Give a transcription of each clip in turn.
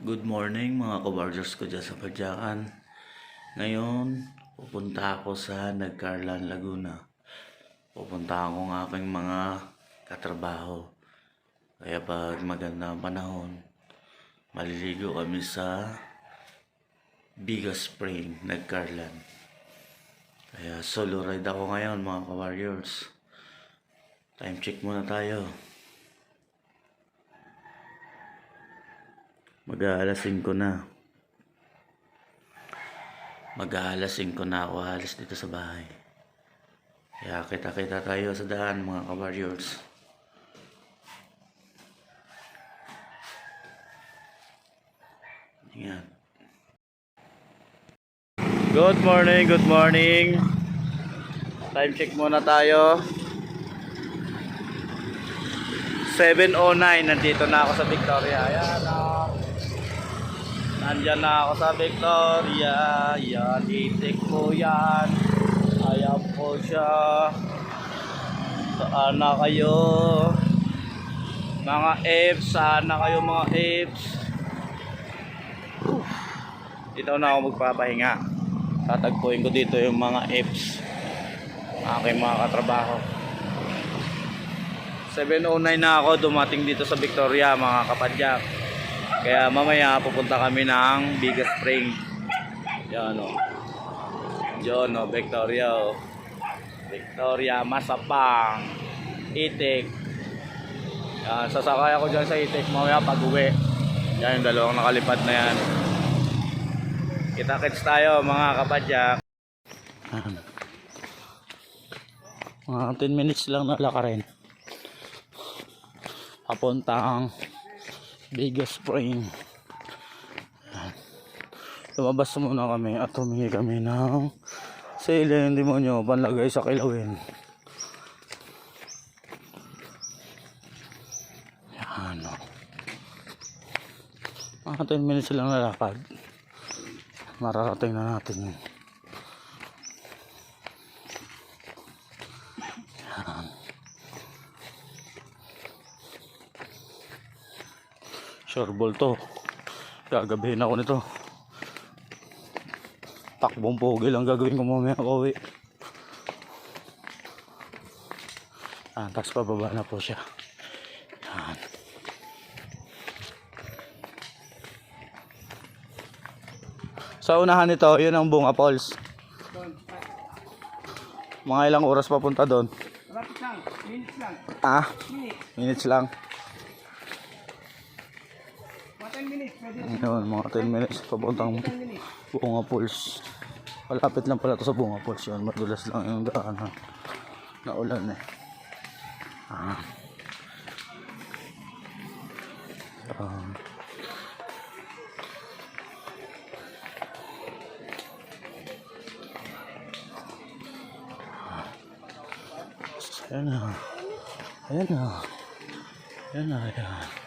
Good morning mga kabargers ko dyan sa Padyakan. Ngayon, pupunta ako sa Nagcarlan, Laguna. Pupunta ako ng aking mga katrabaho. Kaya pag maganda ang panahon, maliligo kami sa Biga Spring, Nagcarlan. Kaya solo ride ako ngayon mga kawarriors. Time check muna tayo. Mag-aalas 5 na. Mag-aalas 5 na ako alis dito sa bahay. Kaya kita-kita tayo sa daan mga ka-warriors. Yan. Good morning, good morning. Time check muna tayo. 7.09, nandito na ako sa Victoria. Ayan o. Nandyan na ako sa Victoria. Yan, itik ko yan. Ayan po siya. Saan na kayo? Mga apes, saan na kayo mga apes? Dito na ako magpapahinga. Tatagpuin ko dito yung mga apes. Aking mga katrabaho. 7.09 na ako dumating dito sa Victoria mga kapadyak. Kaya mamaya pupunta kami ng Biga Spring. Yan o. Diyan o, Victoria o. Victoria, Masapang, Itik. Yan, sasakay ako dyan sa Itik mamaya pag uwi. Yan yung dalawang nakalipad na yan. Kita-kits tayo mga kapadyak. Mga 10 minutes lang na lakarin papuntang Biga Spring. Lumabas muna kami at humingi kami ng sila yung demonyo panlagay sa kilawin. Yan o. Mga 10 minutes lang na lakad. Mararating na natin yun. Sure ball to. Gagabihin ako nito. Takbong pogi lang gagawin ko mamaya ako uwi. Ah, tax pababa na po siya. Yan. Sa unahan nito, yun ang bunga falls. Mga ilang oras papunta doon? Minutes lang, Ah, minutes lang. mga 10 minutes, pwede Ayun, mga 10 minutes papuntang 10 minutes. Bunga Falls. Malapit lang pala to sa Bunga Falls yun. Madulas lang yung daanan. Na ulan eh. Ah. Um, Ayan na. Ayan na. Ayan na. Ayan.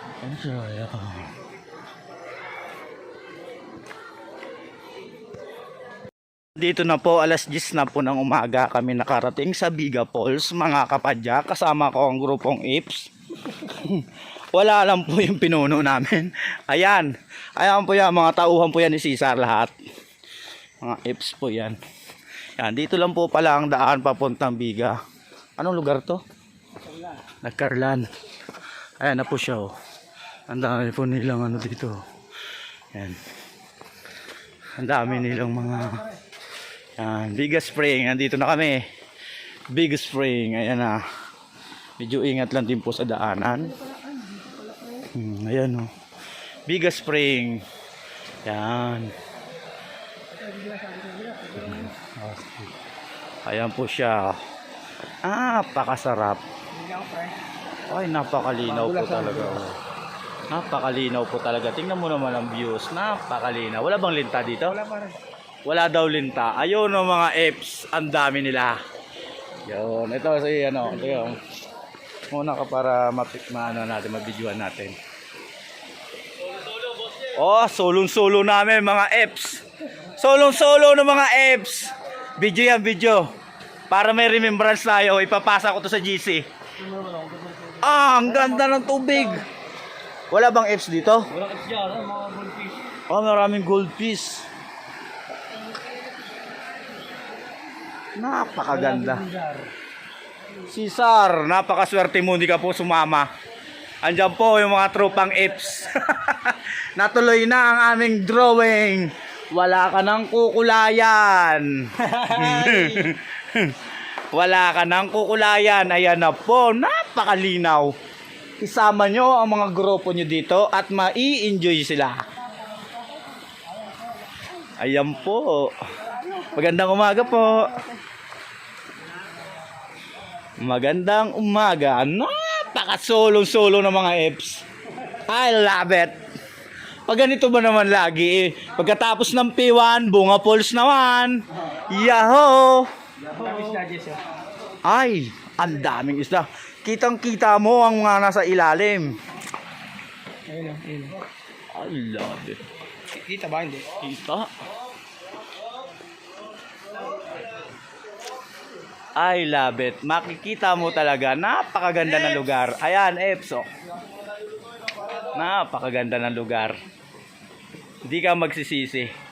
Ayan siya. Ayan. Dito na po, alas 10 na po ng umaga kami nakarating sa Biga Falls, mga kapadya. Kasama ko ang grupong Ips. Wala lang po yung pinuno namin. Ayan. Ayan po yan, mga tauhan po yan ni Cesar lahat. Mga Ips po yan. Yan, dito lang po pala ang daan papuntang Biga. Anong lugar to? Nagkarlan. Ayan na po siya oh. Ang dami po nilang ano dito. Yan. Ang dami nilang mga yan, Big Spring, andito na kami. Big Spring, ayan na. Medyo ingat lang din po sa daanan. Hmm, ayan o. Big Spring. Yan. Okay. Ayan po siya. Ah, pakasarap. Hindi ako, pre. Ay, napakalinaw po talaga. oh. Napakalinaw po talaga. Tingnan mo naman ang views. Napakalinaw. Wala bang linta dito? Wala pa rin. Wala daw linta. Ayun o mga apes. Ang dami nila. Yun. Ito si ano. Ito yung. Muna ka para mapik maano natin. Mabidyoan natin. Oh, solong-solo namin mga apes. Solong-solo ng mga apes. Video yan, video. Para may remembrance tayo. Ipapasa ko to sa GC. Ah, ang ganda ng tubig. Wala bang Fs dito? Walang X dyan, ah, mga goldfish. Oh, maraming goldfish. Napakaganda. Cesar, napakaswerte mo, hindi ka po sumama. Andiyan po yung mga tropang Fs. Natuloy na ang aming drawing. Wala ka ng kukulayan. Wala ka ng kukulayan. Ayan na po, napakalinaw. Isama nyo ang mga grupo nyo dito at mai-enjoy sila. Ayan po. Magandang umaga po. Magandang umaga. Napaka-solong-solo ng mga Fs. I love it. Pag ganito ba naman lagi eh. Pagkatapos ng P1, bunga pulse naman. Yahoo! Ah. Ay, ang daming isda. Kitang-kita mo ang mga nasa ilalim. Ayun, ayun. I love it. Kita ba? Hindi. Kita. I love it. Makikita mo talaga, napakaganda ng lugar. Ayan, Epso. Napakaganda ng lugar. Hindi ka magsisisi.